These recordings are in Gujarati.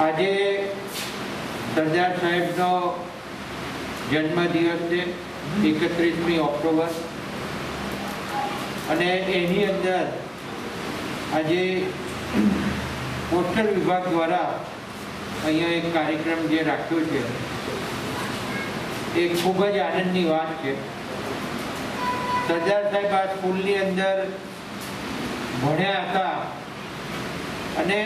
આજે સરદાર સાહેબનો જન્મદિવસ છે, એકત્રીસમી ઓક્ટોબર. અને એની અંદર આજે પોસ્ટલ વિભાગ દ્વારા અહીંયા એક કાર્યક્રમ જે રાખ્યો છે, એ ખૂબ જ આનંદની વાત છે. સરદાર સાહેબ આ સ્કૂલની અંદર ભણ્યા હતા અને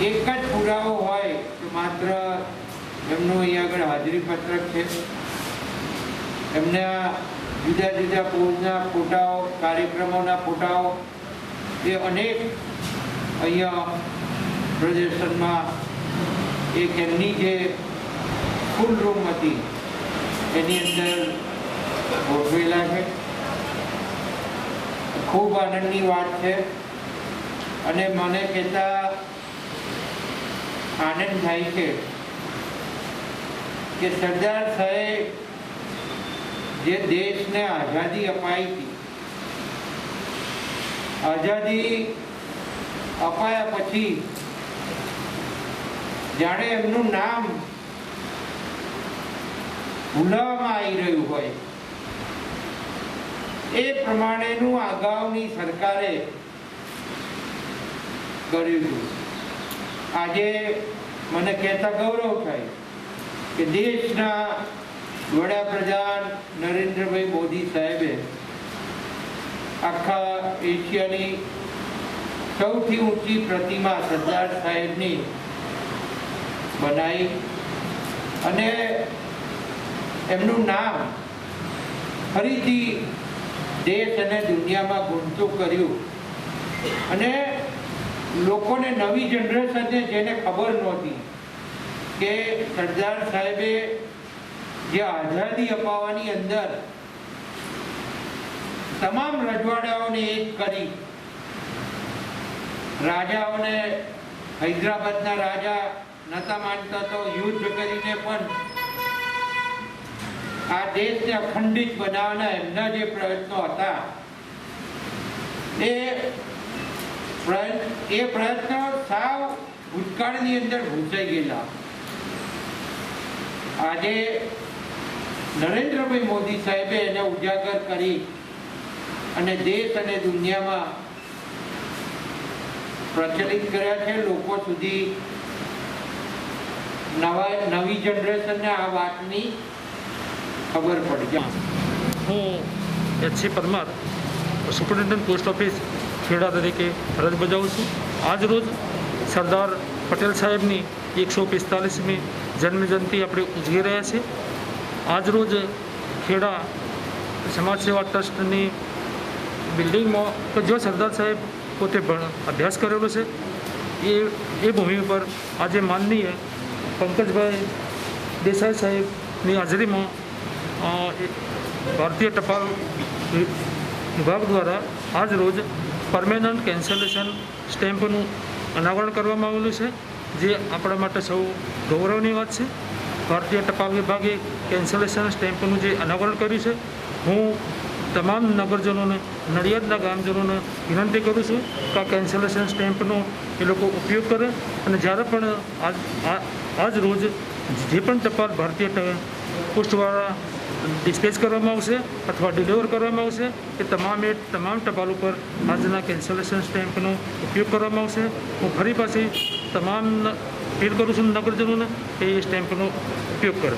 એક જ પુરાવો હોય તો માત્ર એમનું અહીંયા આગળ હાજરી પત્રક છે. એમના જુદા જુદા પોઝના ફોટાઓ, કાર્યક્રમોના ફોટાઓ, એ અનેક અહીંયા પ્રદર્શનમાં એક એમની જે ફૂલ રૂમ હતી, એની અંદર ગોઠવેલા છે. ખૂબ આનંદની વાત છે. અને મને કહેતા આનંદ થાય છે કે સરદાર સાહેબ જે દેશને આઝાદી અપાઈ હતી, આઝાદી અપાયા પછી જાણે એમનું નામ ભૂલાવામાં આવી રહ્યું હોય. એ પ્રમાણેનું અગાઉની સરકારે કર્યું. હતું આજે મને કહેતા ગૌરવ થાય કે દેશના વડાપ્રધાન નરેન્દ્રભાઈ મોદી સાહેબે આખા એશિયાની સૌથી ઊંચી પ્રતિમા સરદાર સાહેબની બનાવી અને એમનું નામ ફરીથી દેશ અને દુનિયામાં ગુંજતું કર્યું. અને લોકોને નવી જનરેશનને જેને ખબર નહોતી કે સરદાર સાહેબે જે આઝાદી અપાવવાની અંદર તમામ રજવાડાઓને એક કરી રાજાઓને હૈદરાબાદના રાજા નતા માનતા તો યુદ્ધ કરીને પણ આ દેશને અખંડિત બનાવવાના એમના જે પ્રયત્નો હતા એ એ પ્રયત્નો સાવ ભૂતકાળની અંદર ભૂસાઈ ગયેલા. આજે નરેન્દ્રભાઈ મોદી સાહેબે એને ઉજાગર કરી અને દેશ અને દુનિયામાં પ્રચલિત કર્યા છે. લોકો સુધી નવા નવી જનરેશનને આ વાતની ખબર પડી. જાય હું HC Parmar, superintendent post office Kheda તરીકે ફરજ બજાવું છું. આજ રોજ સરદાર પટેલ સાહેબની એકસો પિસ્તાલીસમી જન્મજયંતિ આપણે ઉજવી રહ્યા છીએ. આજ રોજ ખેડા સમાજ સેવા ટ્રસ્ટની બિલ્ડિંગમાં, કે જો સરદાર સાહેબ પોતે અભ્યાસ કરેલો છે, એ એ ભૂમિ પર આજે માનનીય પંકજભાઈ દેસાઈ સાહેબની હાજરીમાં ભારતીય ટપાલ વિભાગ દ્વારા આજ રોજ પરમેનન્ટ કેન્સલેશન સ્ટેમ્પનું અનાવરણ કરવામાં આવેલું છે, જે આપણા માટે સૌ ગૌરવની વાત છે. ભારતીય ટપાલ વિભાગે કેન્સલેશન સ્ટેમ્પનું જે અનાવરણ કર્યું છે, હું તમામ નગરજનોને, નડિયાદના ગામજનોને વિનંતી કરું છું કે આ કેન્સલેશન સ્ટેમ્પનો એ લોકો ઉપયોગ કરે અને જ્યારે પણ આજ આજ રોજ જે પણ ટપાલ ભારતીય પોસ્ટવાળા ડિસ્પેચ કરવામાં આવશે અથવા ડિલિવર કરવામાં આવશે, એ તમામે તમામ ટપાલ ઉપર આજના કેન્સલેશન સ્ટેમ્પનો ઉપયોગ કરવામાં આવશે. હું ફરી પાછી તમામ અપીલ કરું છું નગરજનોને કે એ સ્ટેમ્પનો ઉપયોગ કરે.